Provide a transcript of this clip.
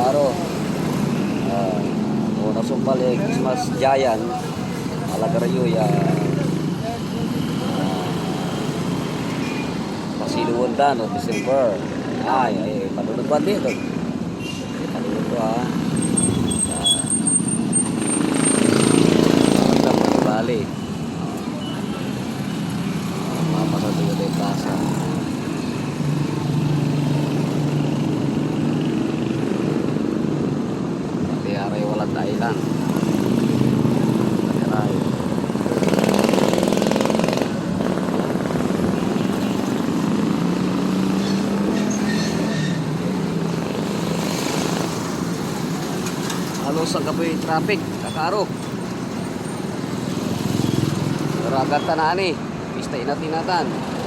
Kakaro. Uh, una sumpal eh, Christmas Giant. Alagarayo ya. Pasiluan dan no December. Ay, ay, padunod pa dito. Dahilan. Pati aray. Halos ang kapoy traffic, kakaro. Tanaan eh. Pista inatinatan.